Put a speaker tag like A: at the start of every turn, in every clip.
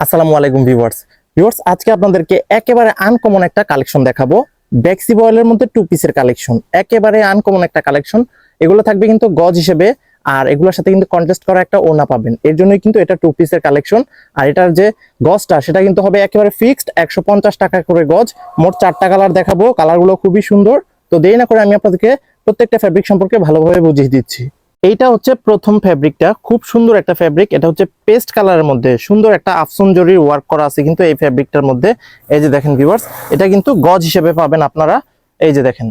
A: আসসালামু আলাইকুম viewers. Viewers, আজকে আপনাদেরকে একেবারে আনকমন একটা কালেকশন দেখাবো। ব্যাক্সি বয়েলের মধ্যে টু পিসের কালেকশন একেবারে আনকমন একটা কালেকশন এগুলো থাকবে কিন্তু গজ হিসেবে, আর এগুলোর সাথে কিন্তু কন্টেস্ট করা একটা ওনা পাবেন। এর জন্যই কিন্তু এটা টু পিসের কালেকশন আর এটার যে গজটা, সেটা কিন্তু হবে একেবারে ফিক্সড একশো পঞ্চাশ টাকা করে গজ। মোট চারটা কালার দেখাবো। কালারগুলো খুবই সুন্দর। তো দেরি না করে আমি আপনাদেরকে প্রত্যেকটা ফ্যাব্রিক সম্পর্কে ভালোভাবে বুঝিয়ে দিচ্ছি। এইটা হচ্ছে প্রথম ফ্যাব্রিকটা খুব সুন্দর একটা ফ্যাব্রিক এটা হচ্ছে পেস্ট কালারের মধ্যে। সুন্দর একটা আফসন জরির ওয়ার্ক করা আছে কিন্তু এই ফ্যাব্রিকটার মধ্যে। এই যে দেখেন ভিউয়ার্স এটা কিন্তু গজ হিসেবে পাবেন আপনারা। এই যে দেখেন,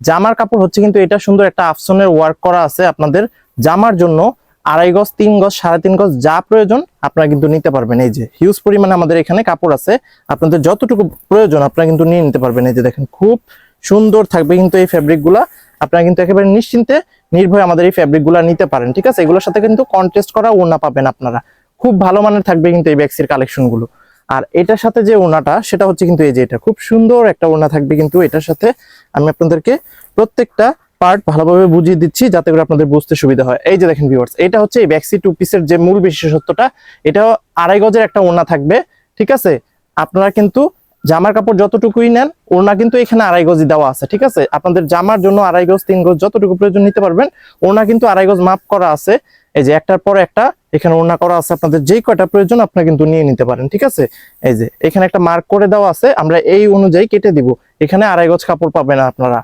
A: জামার কাপড় হচ্ছে কিন্তু এটা সুন্দর একটা আফসনের ওয়ার্ক করা আছে আপনাদের। জামার জন্য আড়াই গজ, তিন গজ, সাড়ে তিন গজ যা প্রয়োজন আপনারা কিন্তু নিতে পারবেন। এই যে হিউজ পরিমাণে আমাদের এখানে কাপড় আছে। আপনাদের যতটুকু প্রয়োজন আপনারা কিন্তু নিয়ে নিতে পারবেন। এই যে দেখেন, খুব সুন্দর থাকবে কিন্তু এই ফ্যাব্রিকগুলা আপনারা কিন্তু একেবারে নিশ্চিন্তে নির্ভয়ে আমাদের এই ফ্যাব্রিকগুলা নিতে পারেন, ঠিক আছে? এগুলোর সাথে কিন্তু কন্টেস্ট করা ওনা পাবেন আপনারা। খুব ভালো মানের থাকবে কিন্তু এই ব্যাক্সির কালেকশনগুলো আর এটার সাথে যে ওনাটা সেটা হচ্ছে কিন্তু এই যে এটা। খুব সুন্দর একটা ওনা থাকবে কিন্তু এটার সাথে। আমি আপনাদেরকে প্রত্যেকটা পার্ট ভালোভাবে বুঝিয়ে দিচ্ছি, যাতে করে আপনাদের বুঝতে সুবিধা হয়। এই যে দেখেন ভিউয়ার্স এটা হচ্ছে এই ব্যাক্সি টু পিসের যে মূল বিশেষত্বটা এটা আড়াই গজের একটা ওনা থাকবে, ঠিক আছে? আপনারা কিন্তু জামার কাপড় যতটুকুই নেন ওনা কিন্তু এখানে আড়াই গজই দেওয়া আছে, ঠিক আছে? আপনাদের জামার জন্য আড়াই গজ, তিন গজ যতটুকু প্রয়োজন নিতে পারবেন ওনা কিন্তু আড়াই গজ মাপ করা আছে। এই যে একটার পর একটা, এখানে ওনা করা আছে আপনাদের যেই কয়টা প্রয়োজন, আপনারা কিন্তু নিয়ে নিতে পারেন, ঠিক আছে? এই যে, এখানে একটা মার্ক করে দেওয়া আছে, আমরা এই অনুযায়ী কেটে দিব। এখানে আড়াই গজ কাপড় পাবেন আপনারা।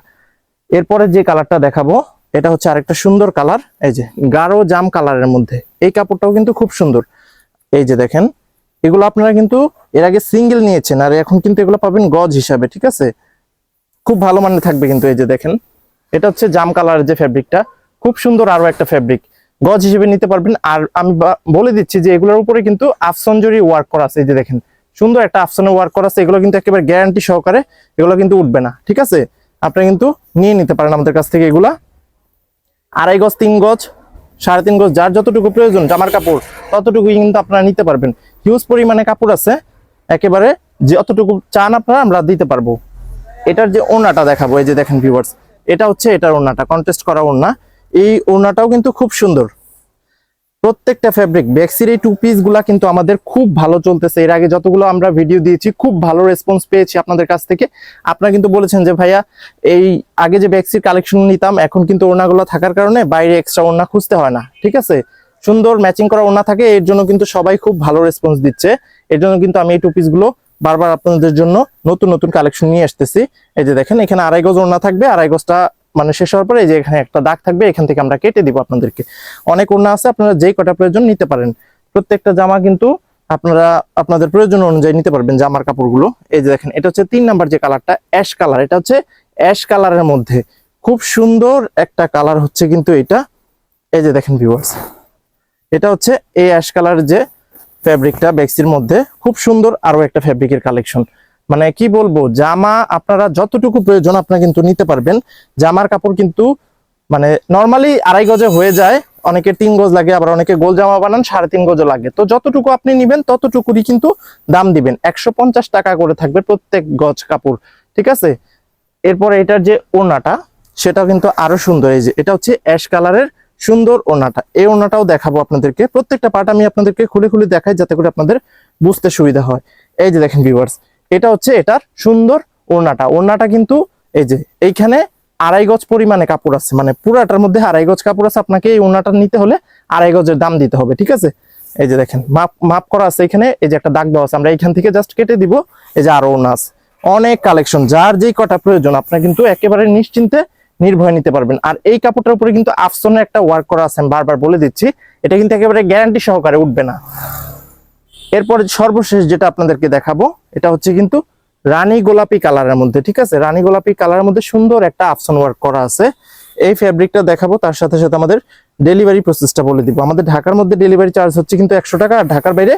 A: এরপরে যে কালারটা দেখাবো, এটা হচ্ছে আরেকটা সুন্দর কালার এই যে, গাঢ় জাম কালারের মধ্যে। এই কাপড়টাও কিন্তু খুব সুন্দর। এই যে দেখেন, এগুলো আপনারা কিন্তু এর আগে সিঙ্গেল নিয়েছেন, আর এখন কিন্তু এগুলো পাবেন গজ হিসাবে, ঠিক আছে? খুব ভালো মানের থাকবে কিন্তু এই যে দেখেন। এটা হচ্ছে জাম কালারের যে ফ্যাব্রিকটা খুব সুন্দর আরও একটা ফ্যাব্রিক গজ হিসেবে নিতে পারবেন, আর আমি বলে দিচ্ছি যে এগুলোর উপরে কিন্তু আফসনজরি ওয়ার্ক করা আছে, এই যে দেখেন। সুন্দর একটা আফসনের ওয়ার্ক করা আছে, এগুলো কিন্তু একেবারে গ্যারান্টি সহকারে এগুলো কিন্তু উঠবে না, ঠিক আছে? আপনারা কিন্তু নিয়ে নিতে পারেন আমাদের কাছ থেকে এগুলা। আড়াই গজ, তিন গজ, সাড়ে তিন গজ, যার যতটুকু প্রয়োজন, জামার কাপড়, ততটুকুই কিন্তু আপনারা নিতে পারবেন। হিউজ পরিমাণে কাপড় আছে একেবারে যতটুকু চান আপনারা, আমরা দিতে পারব। এটার যে ওনাটা দেখাবো, এই যে দেখেন ভিউয়ার্স এটা হচ্ছে এটার ওনাটা কন্টেস্ট করা ওনা এই ওনাটাও কিন্তু খুব সুন্দর। প্রত্যেকটা ফ্যাব্রিক ব্যাক্সির এই টু পিসগুলা কিন্তু আমাদের খুব ভালো চলতেছে। এর আগে যতগুলো আমরা ভিডিও দিয়েছি, খুব ভালো রেসপন্স পেয়েছি আপনাদের কাছ থেকে। আপনারা কিন্তু বলেছেন যে, ভাইয়া, এই আগে যে ব্যাক্সির কালেকশন নিতাম, এখন কিন্তু ওড়নাগুলো থাকার কারণে বাইরে এক্সট্রা ওড়না খুঁজতে হয় না। ঠিক আছে? সুন্দর ম্যাচিং করা ওনা থাকে, এর জন্য কিন্তু সবাই খুব ভালো রেসপন্স দিচ্ছে। এর জন্য কিন্তু আমি এই টু গুলো বারবার আপনাদের জন্য নতুন নতুন কালেকশন নিয়ে আসতেছি। এই যে দেখেন, এখানে আড়াই গজ ওড়না থাকবে, আড়াই গজটা মানে শেষ হওয়ার পরে এই যে এখানে একটা দাগ থাকবে, এখান থেকে আমরা কেটে দিব আপনাদেরকে। অনেক ওড়না আছে, আপনারা যেই কটা প্রয়োজন নিতে পারেন। প্রত্যেকটা জামা কিন্তু আপনারা আপনাদের প্রয়োজন অনুযায়ী নিতে পারবেন জামার কাপড়গুলো। এই যে দেখেন, এটা হচ্ছে তিন নাম্বার যে কালারটা অ্যাশ কালার এটা হচ্ছে অ্যাশ কালারের মধ্যে। খুব সুন্দর একটা কালার হচ্ছে কিন্তু এটা। এই যে দেখেন ভিউয়ার্স এটা হচ্ছে এই অ্যাশ কালার যে ফ্যাব্রিকটা ব্যাক্সির মধ্যে, খুব সুন্দর আরও একটা ফ্যাব্রিকের কালেকশন মানে কি বলব, জামা আপনারা যতটুকু প্রয়োজন আপনারা কিন্তু নিতে পারবেন। জামার কাপড় কিন্তু মানে নর্মালি আড়াই গজে হয়ে যায়, অনেকে তিন গজ লাগে, আবার অনেকে গোল জামা বানান, সাড়ে তিন গজও লাগে। তো যতটুকু আপনি নিবেন, ততটুকুরই কিন্তু দাম দিবেন। একশো পঞ্চাশ টাকা করে থাকবে প্রত্যেক গজ কাপড়, ঠিক আছে? এরপরে এটার যে ওনাটা সেটাও কিন্তু আরও সুন্দর। এই যে, এটা হচ্ছে অ্যাশ কালারের সুন্দর ওনাটা এই ওনাটাও দেখাবো আপনাদেরকে। প্রত্যেকটা পার্ট আমি আপনাদেরকে খুলে খুলে দেখাই যাতে করে আপনাদের বুঝতে সুবিধা হয়। এই যে দেখেন ভিউয়ার্স এটা হচ্ছে এটার সুন্দর ওড়নাটা। ওড়নাটা কিন্তু এই যে, এইখানে আড়াই গজ পরিমাণে কাপড় আছে। মানে পুরাটার মধ্যে আড়াই গজ কাপড় আছে। আপনাকে এই ওড়নাটা নিতে হলে আড়াই গজের দাম দিতে হবে, ঠিক আছে? এই যে দেখেন, মাপ মাপ করা আছে এখানে। এই যে একটা দাগ দেওয়া আছে। আমরা এইখান থেকে জাস্ট কেটে দিব। এই যে আরও ওড়না আছে। অনেক কালেকশন যার যেই কটা প্রয়োজন, আপনার কিন্তু একেবারে নিশ্চিন্তে নির্ভয় নিতে পারবেন। আর এই কাপড়টার উপরে কিন্তু আফসনের একটা ওয়ার্ক করা আছে বারবার বলে দিচ্ছি। এটা কিন্তু একেবারে গ্যারান্টি সহকারে উঠবে না। এরপরে সর্বশেষ যেটা আপনাদেরকে দেখাবো, এটা হচ্ছে কিন্তু রানী গোলাপি কালারের মধ্যে, ঠিক আছে? রানী গোলাপি কালারের মধ্যে সুন্দর একটা আফসন ওয়ার্ক করা আছে। এই ফ্যাব্রিকটা দেখাবো, তার সাথে সাথে আমাদের ডেলিভারি প্রসেসটা বলে দিব। আমাদের ঢাকার মধ্যে ডেলিভারি চার্জ হচ্ছে কিন্তু একশো টাকা, আর ঢাকার বাইরে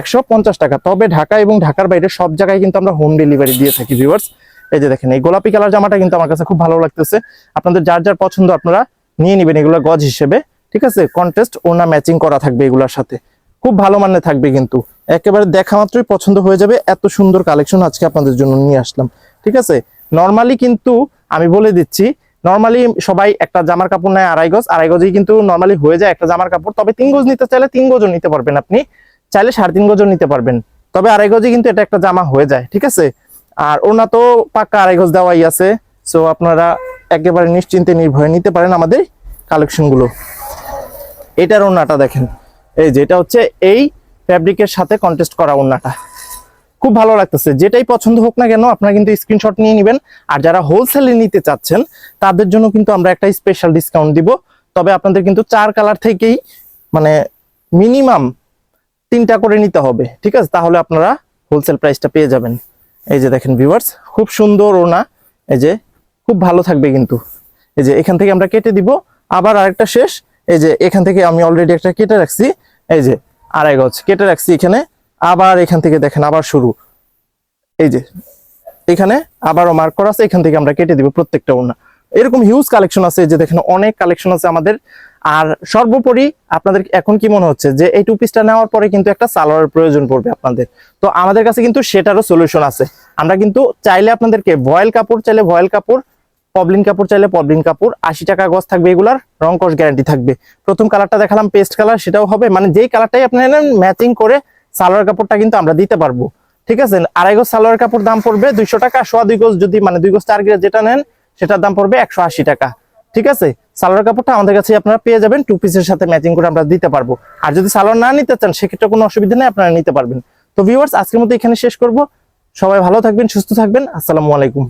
A: একশো পঞ্চাশ টাকা। তবে ঢাকা এবং ঢাকার বাইরে সব জায়গায় কিন্তু আমরা হোম ডেলিভারি দিয়ে থাকি ভিউয়ার্স এই যে দেখেন, এই গোলাপি কালার জামাটা কিন্তু আমার কাছে খুব ভালো লাগতেছে। আপনাদের যার যার পছন্দ আপনারা নিয়ে নেবেন এগুলো গজ হিসেবে, ঠিক আছে? কন্টেস্ট ওনা ম্যাচিং করা থাকবে এগুলোর সাথে। খুব ভালো মানের থাকবে কিন্তু। একেবারে দেখা মাত্রই পছন্দ হয়ে যাবে, এত সুন্দর কালেকশন আজকে আপনাদের জন্য নিয়ে আসলাম, ঠিক আছে? নর্মালি কিন্তু আমি বলে দিচ্ছি নর্মালি সবাই একটা জামার কাপড় নেয় আড়াই গজ, আড়াই গজেই কিন্তু নর্মালি হয়ে যায় একটা জামার কাপড়, তবে তিন গজ নিতে চাইলে তিন গজও নিতে পারবেন আপনি। চাইলে সাড়ে তিন গজও নিতে পারবেন। তবে আড়াই গজে কিন্তু এটা একটা জামা হয়ে যায়, ঠিক আছে? আর ওনা তো পাক্কা আড়াই গজ দেওয়াই আছে সো আপনারা একেবারে নিশ্চিন্তে নির্ভয়ে নিতে পারেন আমাদের কালেকশনগুলো। এটার ওনাটা দেখেন, এই যে এটা হচ্ছে এই ফ্যাব্রিকের সাথে কন্টেস্ট করা ওনাটা। খুব ভালো লাগতেছে, যেটাই পছন্দ হোক না কেন আপনারা কিন্তু স্ক্রিনশট নিয়ে নেবেন, আর যারা হোলসেলে নিতে চাচ্ছেন, তাদের জন্য কিন্তু আমরা একটা স্পেশাল ডিসকাউন্ট দিব। তবে আপনাদের কিন্তু চার কালার থেকেই মানে মিনিমাম তিনটা করে নিতে হবে, ঠিক আছে? তাহলে আপনারা হোলসেল প্রাইসটা পেয়ে যাবেন। এই যে দেখেন ভিউয়ার্স খুব সুন্দর ওনা এই যে খুব ভালো থাকবে কিন্তু। এই যে এখান থেকে আমরা কেটে দিব। আবার আরেকটা শেষ। এই যে এখান থেকে আমি অলরেডি একটা কেটে রাখছি। এই যে আড়াই গজ কেটে রাখছি এখানে। আবার এখান থেকে দেখেন আবার শুরু। এই যে এখানে আবারও মার্ক করা আছে। এখান থেকে আমরা কেটে দিব প্রত্যেকটা ওনা এরকম হিউজ কালেকশন আছে। এই যে দেখেন অনেক কালেকশন আছে আমাদের। আর সর্বোপরি আপনাদের এখন কি মনে হচ্ছে যে এই টু পিসটা নেওয়ার পরে কিন্তু একটা সালোয়ারের প্রয়োজন পড়বে আপনাদের? তো আমাদের কাছে কিন্তু সেটারও সলিউশন আছে। আমরা কিন্তু চাইলে আপনাদেরকে ভয়েল কাপড় চাইলে ভয়েল কাপড়, পবলিন কাপড় চাইলে পবলিন কাপড়, আশি টাকা গজ থাকবে এগুলার, রং কস গ্যারান্টি থাকবে। প্রথম কালারটা দেখালাম পেস্ট কালার সেটাও হবে। মানে যেই কালারটাই আপনি নেন ম্যাচিং করে সালোয়ার কাপড়টা কিন্তু আমরা দিতে পারব। ঠিক আছে? আড়াই গজ সালোয়ার কাপড় দাম পড়বে দুইশো টাকা, সোয়া দুই গজ যদি মানে দুই গজ চার গজ যেটা নেন, সেটার দাম পড়বে একশো আশি টাকা। ঠিক আছে? সালোয়ার কাপড়টা আমাদের কাছে আপনারা পেয়ে যাবেন। টু পিসের সাথে ম্যাচিং করে আমরা দিতে পারব। আর যদি সালোয়ার না নিতে চান, সেক্ষেত্রে কোনো অসুবিধা নেই, আপনারা নিতে পারবেন। তো ভিউয়ার্স আজকের মতো এখানে শেষ করব। সবাই ভালো থাকবেন, সুস্থ থাকবেন। আসসালামু আলাইকুম।